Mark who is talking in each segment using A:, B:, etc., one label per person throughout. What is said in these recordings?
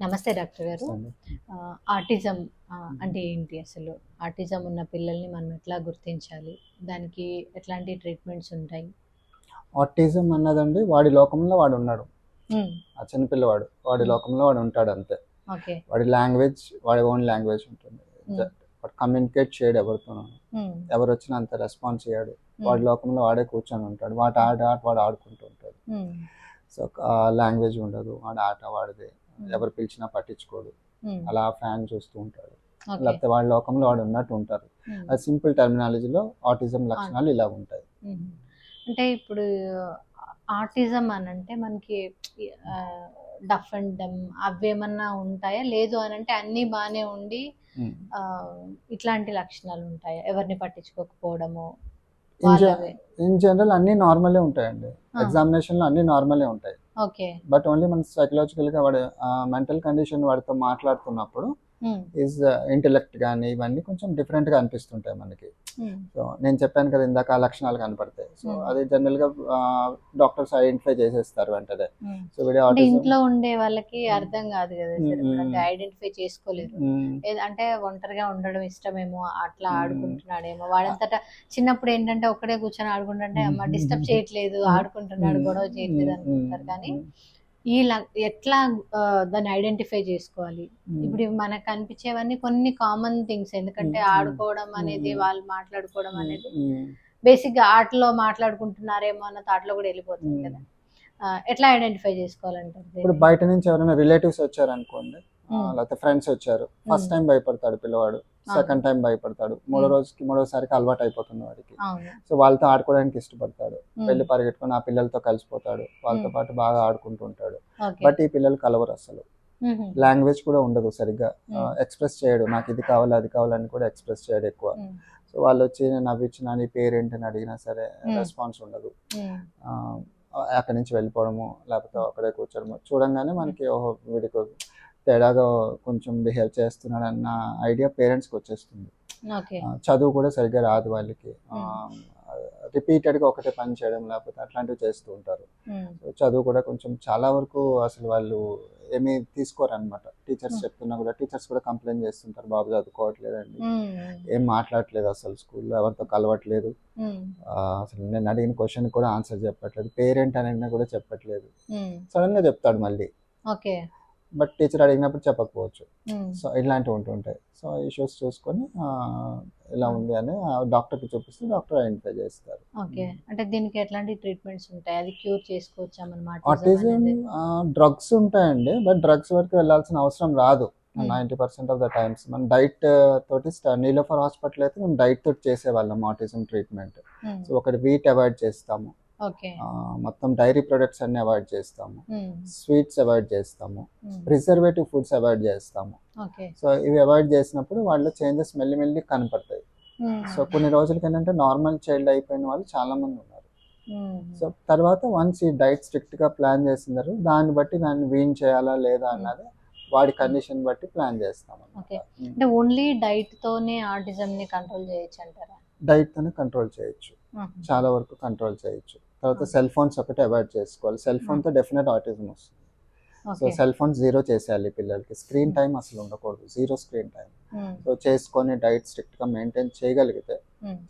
A: నమస్తే డాక్టర్ గారు. ఆ, ఆటిజం ఆ, అంటే ఏంటి అసలు? ఆటిజం ఉన్న పిల్లల్ని మనం ఎట్లా గుర్తించాలి? దానికి ఎట్లాంటి ట్రీట్మెంట్స్ ఉంటాయి?
B: ఆటిజం అన్నదండి వాడి లోకంలో వాడు ఉన్నాడు. ఆ చిన్నపిల్లవాడు వాడి లోకంలో వాడు ఉంటాడు అంతే.
A: ఓకే.
B: వాడి లాంగ్వేజ్ వాడి ఓన్ లాంగ్వేజ్ ఉంటుంది. వాడు కమ్యూనికేట్ చేయడు ఎవరితోనూ.
A: ఉమ్,
B: ఎవరు వచ్చినా అంత రెస్పాన్స్ చేయడు వాడి లోకంలో వాడే కూర్చొని ఉంటాడు. వాటి ఆట ఆట వాడు ఆడుకుంటూ ఉంటాడు. సో లాంగ్వేజ్ ఉండదు. వాడి ఆట వాడిదే. ఎవరు పిలిచినా పట్టించుకోడు.
A: ఉమ్,
B: అలా ఫ్యాన్ చూస్తూ ఉంటాడు. లేకపోతే వాడి లోకంలో వాడు ఉన్నట్టు ఉంటారు.
A: ఉమ్,
B: అది సింపుల్ టర్మినాలజీలో ఆటిజం లక్షణాలు ఇలా ఉంటాయి.
A: అంటే ఇప్పుడు ఆటిజం అని అంటే మనకి డఫ్ అండ్ డమ్ అవేమన్నా ఉంటాయా? లేదు అని అంటే అన్నీ బాగానే ఉండి ఇట్లాంటి లక్షణాలు ఉంటాయా? ఎవరిని పట్టించుకోకపోవడము?
B: ఇన్ జనరల్ అన్ని నార్మలే ఉంటాయండి.
A: ఆ.
B: ఎగ్జామినేషన్లో అన్ని నార్మలే ఉంటాయి. బట్ ఓన్లీ మన సైకలాజికల్గా వాడు మెంటల్ కండిషన్ వాడితో మాట్లాడుతున్నప్పుడు ఈజ్ ఇంటెలెక్ట్ కానీ ఇవన్నీ కొంచెం డిఫరెంట్గా అనిపిస్తుంటాయి మనకి. సో నేను చెప్పాను కదా ఇందాక ఆ లక్షణాలు కనపడతాయి. So
A: Hmm.
B: అది జనరల్గా డాక్టర్స్ ఐడెంటిఫై చేసేస్తారు వెంటనే. సో ఆటిజం
A: ఇంట్లో ఉండే వాళ్ళకి అర్థం కాదు కదా ఐడెంటిఫై చేసుకోలేరు. ఏద- అంటే ఒంటరిగా ఉండడం ఇష్టమేమో అట్లా. ఆడుకుంటున్నాడేమో. వాడంతటా చిన్నప్పుడు ఏంటంటే ఒక్కడే కూర్చొని ఆడుకుంటుంటే అమ్మ డిస్టర్బ్ చేయట్లేదు ఆడుకుంటున్నాడు గొడవ చేయట్లేదు అనుకుంటారు. కానీ ఈ ఎట్లా దాన్ని ఐడెంటిఫై చేసుకోవాలి ఇప్పుడు మనకు కనిపించేవన్నీ కొన్ని కామన్ థింగ్స్ ఎందుకంటే. ఆడుకోవడం అనేది. వాళ్ళు మాట్లాడుకోవడం అనేది బేసిక్గా ఆటలో మాట్లాడుకుంటున్నారేమో అన్న థాట్లో కూడా వెళ్ళిపోతుంది కదా ఎట్లా ఐడెంటిఫై చేసుకోవాలంటారు
B: ఇప్పుడు? బయట నుంచి ఎవరైనా రిలేటివ్స్ వచ్చారు అనుకోండి ఆ,
A: Hmm.
B: లేకపోతే ఫ్రెండ్స్ వచ్చారు. ఫస్ట్. టైం భయపడతాడు పిల్లవాడు. సెకండ్ టైం భయపడతాడు. మూడో. రోజుకి మూడోసారికి అలవాటు అయిపోతుంది వాడికి. సో వాళ్ళతో ఆడుకోవడానికి ఇష్టపడతాడు. వెళ్ళి పరిగెట్టుకుని ఆ పిల్లలతో కలిసిపోతాడు. వాళ్ళతో. పాటు బాగా ఆడుకుంటుంటాడు. బట్ ఈ పిల్లలు కలవరు అసలు. లాంగ్వేజ్ కూడా ఉండదు సరిగ్గా. ఎక్స్ప్రెస్ చేయడు. నాకు ఇది కావాలి అది కావాలని కూడా ఎక్స్ప్రెస్ చేయడు ఎక్కువ. సో వాళ్ళు వచ్చి నవ్వించిన నీ పేరేంటని అడిగినా సరే. రెస్పాన్స్ ఉండదు. అక్కడి నుంచి వెళ్ళిపోవడము లేకపోతే అక్కడే కూర్చోడము. చూడంగానే మనకి ఓహో వీడికి తేడాగా కొంచెం బిహేవ్ చేస్తున్నాడు అన్న ఐడియా పేరెంట్స్కి వచ్చేస్తుంది చదువు కూడా సరిగ్గా రాదు వాళ్ళకి. రిపీటెడ్గా ఒకటే పని చేయడం లేకపోతే అట్లాంటివి చేస్తూ ఉంటారు. సో చదువు కూడా కొంచెం చాలా వరకు అసలు వాళ్ళు ఏమీ తీసుకోరు అనమాట టీచర్స్
A: Hmm.
B: చెప్తున్నా కూడా టీచర్స్ కూడా కంప్లైంట్ చేస్తుంటారు బాబు చదువుకోవట్లేదండి. ఏం మాట్లాడట్లేదు అసలు స్కూల్లో ఎవరితో కలవట్లేదు. అసలు నేను అడిగిన క్వశ్చన్ కూడా ఆన్సర్ చెప్పట్లేదు. పేరెంట్ అని కూడా చెప్పట్లేదు. సడన్గా చెప్తాడు మళ్ళీ.
A: ఓకే.
B: బట్ టీచర్ అడిగినప్పుడు చెప్పకపోవచ్చు.
A: మ్మ్.
B: సో ఇలాంటివి ఉంటుంటాయి సో ఇష్యూస్ చూసుకొని ఇలా ఉంది అని డాక్టర్కి చూపిస్తే డాక్టర్ ఐడెంటిఫై చేస్తారు.
A: ఓకే. అంటే దీనికి ఎట్లాంటి ట్రీట్మెంట్స్ ఉంటాయి? అది క్యూర్ చేసుకోవచ్చా మనం
B: ఆటిజం డ్రగ్స్ ఉంటాయండి. బట్ డ్రగ్స్ వరకు వెళ్ళాల్సిన అవసరం రాదు.
A: Hmm.
B: Ninety percent of the times. మనం డైట్ తోటి నీలోఫర్ హాస్పిటల్ అయితే మేము డైట్ తోటి చేసేవాళ్ళం ఆటిజం ట్రీట్మెంట్. సో ఒకటి వీట్ అవాయిడ్ చేస్తాము. మొత్తం డైరీ ప్రొడక్ట్స్ అన్ని అవాయిడ్ చేస్తాము. స్వీట్స్ అవాయిడ్ చేస్తాము. ప్రిజర్వేటివ్ ఫుడ్స్ అవాయిడ్ చేస్తాము.
A: ఓకే.
B: సో ఇవి అవాయిడ్ చేసినప్పుడు వాళ్ళ చేంజెస్ మెల్లి మెల్లి కనపడతాయి. సో కొన్ని రోజులకి ఏంటంటే నార్మల్ చైల్డ్ అయిపోయిన వాళ్ళు చాలా మంది ఉన్నారు. సో తర్వాత వన్స్ ఈ డైట్ స్ట్రిక్ట్గా ప్లాన్ చేసిన తర్వాత దాన్ని బట్టి దాన్ని వీన్ చేయాలా లేదా అన్నది వాడి కండిషన్ బట్టి ప్లాన్ చేస్తాం.
A: అంటే ఓన్లీ డైట్ తోనే ఆటిజం ని కంట్రోల్ చేయొచ్చు అంటారా?
B: డైట్ తోనే కంట్రోల్ చేయొచ్చు. చాలా వరకు కంట్రోల్ చేయొచ్చు. తర్వాత. సెల్ ఫోన్స్ ఒకటి అవాయిడ్ చేసుకోవాలి. సెల్ ఫోన్తో డెఫినెట్ ఆటిజం వస్తుంది. సో సెల్ ఫోన్ జీరో చేసేయాలి పిల్లలకి. స్క్రీన్ టైం అసలు ఉండకూడదు. జీరో స్క్రీన్ టైం సో చేసుకొని డైట్ స్ట్రిక్ట్గా మెయింటైన్ చేయగలిగితే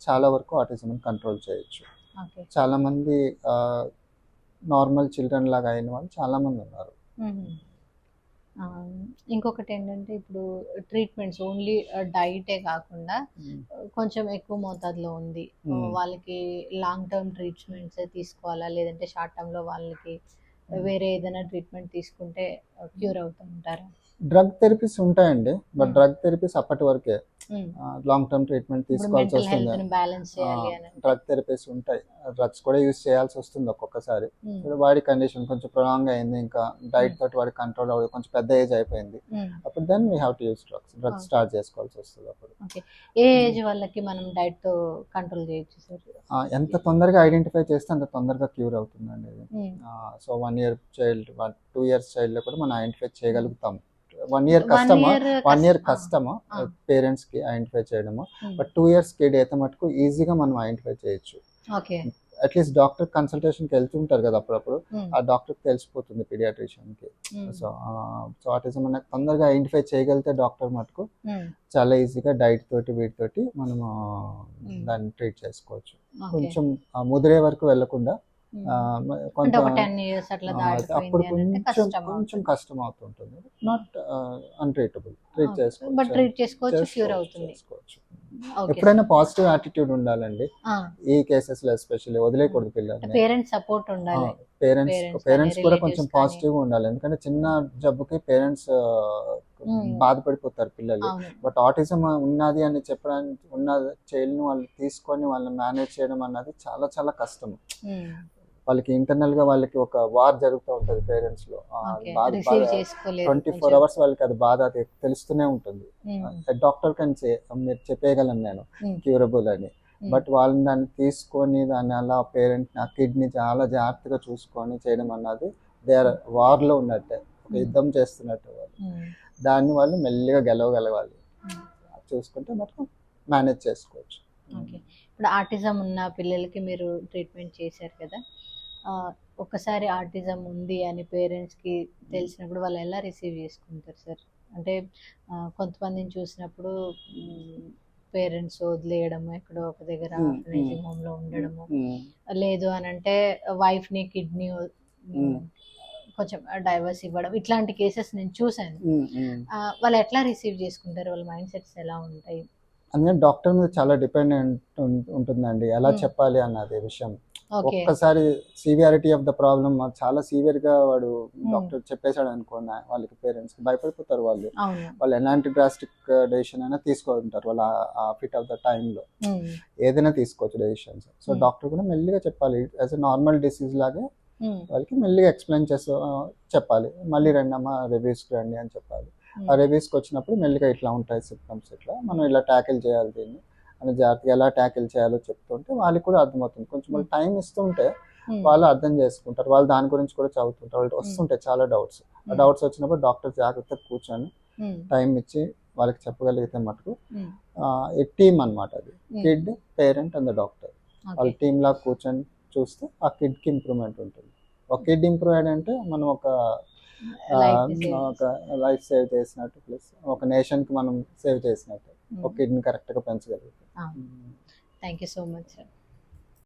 B: చాలా వరకు ఆటిజం కంట్రోల్ చేయొచ్చు. చాలా మంది నార్మల్ చిల్డ్రన్ లాగా అయిన వాళ్ళు చాలా మంది ఉన్నారు
A: ఇంకొకటి ఏంటంటే ఇప్పుడు ట్రీట్మెంట్స్ ఓన్లీ డైటే కాకుండా కొంచెం ఎక్కువ మోతాదులో ఉంది. వాళ్ళకి లాంగ్ టర్మ్ ట్రీట్మెంట్స్ తీసుకోవాలా లేదంటే షార్ట్ టర్మ్లో వాళ్ళకి వేరే ఏదైనా ట్రీట్మెంట్ తీసుకుంటే క్యూర్ అవుతూ ఉంటారా
B: డ్రగ్ థెరపీస్ ఉంటాయండి బట్. డ్రగ్ థెరపీస్ అప్పటి వరకే. లాంగ్ టర్మ్ ట్రీట్మెంట్ తీసుకోవాల్సి వస్తుంది. డ్రగ్ థెరపీస్ ఉంటాయి. డ్రగ్స్ కూడా యూజ్ చేయాల్సి వస్తుంది ఒక్కొక్కసారి.
A: Hmm.
B: వాడి కండిషన్ కొంచెం ప్రొలాంగ్ అయింది ఇంకా డైట్ తోటి వాడి కంట్రోల్ అవ్వదు కొంచెం పెద్ద ఏజ్ అయిపోయింది.
A: Hmm.
B: అప్పుడు then we have to use drugs drugs. Start చేసుకోవాల్సి వస్తుంది అప్పుడు.
A: ఏ ఏజ్ వాళ్ళకి మనం డైట్తో కంట్రోల్ చేయొచ్చు సార్?
B: ఎంత తొందరగా ఐడెంటిఫై చేస్తే అంత తొందరగా క్యూర్ అవుతుందండి ఇది so one year child one two years చైల్డ్లో కూడా మనం ఐడెంటిఫై చేయగలుగుతాం. వన్ ఇయర్ కష్టమా? వన్ ఇయర్ కష్టమా. పేరెంట్స్కి ఐడెంటిఫై చేయడము.
A: Hmm.
B: But two years kid అయితే మటుకు ఈజీగా మనం ఐడెంటిఫై చేయొచ్చు. అట్లీస్ట్ డాక్టర్ కన్సల్టేషన్కి వెళ్తుంటారు కదా అప్పుడప్పుడు.
A: ఉమ్,
B: ఆ డాక్టర్కి తెలిసిపోతుంది పీడియాట్రిషియన్కి సో సో ఆటిజం అనేది తొందరగా ఐడెంటిఫై చేయగలిగితే డాక్టర్ మటుకు
A: ఉమ్,
B: చాలా ఈజీగా డైట్ తోటి వీటితోటి మనము
A: Hmm.
B: దాన్ని ట్రీట్ చేసుకోవచ్చు. కొంచెం ముదిరే వరకు
A: వెళ్ళకుండా
B: కొంత అప్పుడు కొంచెం కొంచెం కష్టం అవుతుంటుంది. నాట్ అన్ట్రీటబుల్ ట్రీట్
A: బట్
B: చేసుకోవచ్చు
A: ట్రీట్ చేసుకోవచ్చు క్యూర్ అవుతుంది.
B: ఎప్పుడైనా పాజిటివ్ యాటిట్యూడ్ ఉండాలండి. ఈ కేసెస్లో ఎస్పెషల్లీ వదిలేయకూడదు పిల్లల్ని.
A: పేరెంట్స్ సపోర్ట్ ఉండాలి.
B: పేరెంట్స్ పేరెంట్స్ కూడా కొంచెం. పాజిటివ్గా ఉండాలి. ఎందుకంటే చిన్న జబ్బుకి పేరెంట్స్. బాధపడిపోతారు పిల్లలు. బట్ ఆటిజం ఉన్నది అని చెప్పడానికి ఉన్న చైల్డ్ని వాళ్ళు తీసుకొని వాళ్ళని మేనేజ్ చేయడం అన్నది చాలా చాలా కష్టం వాళ్ళకి ఇంటర్నల్గా వాళ్ళకి ఒక వార్ జరుగుతూ ఉంటది
A: పేరెంట్స్లో.
B: Twenty four. అవర్స్ వాళ్ళకి అది బాధ తెలుస్తూనే ఉంటుంది. డాక్టర్ కని మీరు చెప్పేయగలను నేను. క్యూరబుల్ అని. బట్ వాళ్ళని దాన్ని తీసుకొని దాన్ని అలా పేరెంట్ ఆ కిడ్ని చాలా జాగ్రత్తగా చూసుకొని చేయడం అన్నది దే ఆర్ వార్లో ఉన్నట్టే ఒక. యుద్ధం చేస్తున్నట్టు వాళ్ళు. దాన్ని వాళ్ళు మెల్లిగా గెలవగలగాలి. చూసుకుంటే మనకు మేనేజ్ చేసుకోవచ్చు.
A: ఇప్పుడు ఆటిజం ఉన్న పిల్లలకి మీరు ట్రీట్మెంట్ చేశారు కదా ఆ, ఒక్కసారి ఆటిజం ఉంది అని పేరెంట్స్కి తెలిసినప్పుడు వాళ్ళు ఎలా రిసీవ్ చేసుకుంటారు సార్ అంటే కొంతమందిని చూసినప్పుడు పేరెంట్స్ వదిలేయడము ఎక్కడో ఒక దగ్గర ఆర్ఫనైజింగ్. హోమ్లో ఉండడము. లేదు అని అంటే వైఫ్ని కిడ్నీ. కొంచెం డైవర్స్ ఇవ్వడం ఇట్లాంటి కేసెస్ నేను చూశాను వాళ్ళు ఎట్లా రిసీవ్ చేసుకుంటారు వాళ్ళ మైండ్ సెట్స్ ఎలా ఉంటాయి
B: అందుకని డాక్టర్ మీద చాలా డిపెండెంట్ ఉంటుందండి ఎలా. చెప్పాలి అన్నది విషయం ఒక్కసారి సివియారిటీ ఆఫ్ ద ప్రాబ్లమ్ చాలా సివియర్గా వాడు డాక్టర్ చెప్పేశాడు అనుకోండి వాళ్ళకి పేరెంట్స్ భయపడిపోతారు వాళ్ళు. వాళ్ళు ఎలాంటి డ్రాస్టిక్ డెసిషన్ అయినా తీసుకుంటారు వాళ్ళు ఆ ఫిట్ ఆఫ్ ద టైంలో ఏదైనా తీసుకోవచ్చు డెసిషన్స్ సో
A: Hmm.
B: డాక్టర్ కూడా మెల్లిగా చెప్పాలి యాజ్ ఎ నార్మల్ డిసీజ్ లాగే వాళ్ళకి మెల్లిగా ఎక్స్ప్లెయిన్ చేస్తూ ఆ, చెప్పాలి. మళ్ళీ రండి అమ్మా రివ్యూస్కి రండి అని చెప్పాలి. ఆ రివ్యూస్కి వచ్చినప్పుడు మెల్లిగా ఇట్లా ఉంటాయి సిమ్టమ్స్ ఇట్లా మనం ఇలా ట్యాకిల్ చేయాలి దీన్ని. అని జాగ్రత్తగా ఎలా ట్యాకిల్ చేయాలో చెప్తుంటే వాళ్ళకి కూడా అర్థమవుతుంది. కొంచెం వాళ్ళు టైం ఇస్తుంటే
A: ఉమ్,
B: వాళ్ళు అర్థం చేసుకుంటారు. వాళ్ళు దాని గురించి కూడా చదువుతుంటారు. వాళ్ళు వస్తుంటాయి చాలా డౌట్స్ ఆ డౌట్స్ వచ్చినప్పుడు డాక్టర్ జాగ్రత్తగా కూర్చొని టైం ఇచ్చి వాళ్ళకి చెప్పగలిగితే మటుకు టీమ్ అన్నమాట అది. Kid parent and the doctor. వాళ్ళ టీమ్ లా కూర్చొని చూస్తే ఆ కిడ్కి ఇంప్రూవ్మెంట్ ఉంటుంది. ఒక కిడ్ ఇంప్రూవ్ అయ్యాడంటే మనం ఒక ఒక లైఫ్ సేవ్ చేసినట్టు ప్లస్ ఒక నేషన్కి మనం సేవ్ చేసినట్టు. ఒక కిడ్ని కరెక్ట్గా పెంచగలుగుతాం.
A: Thank you so much sir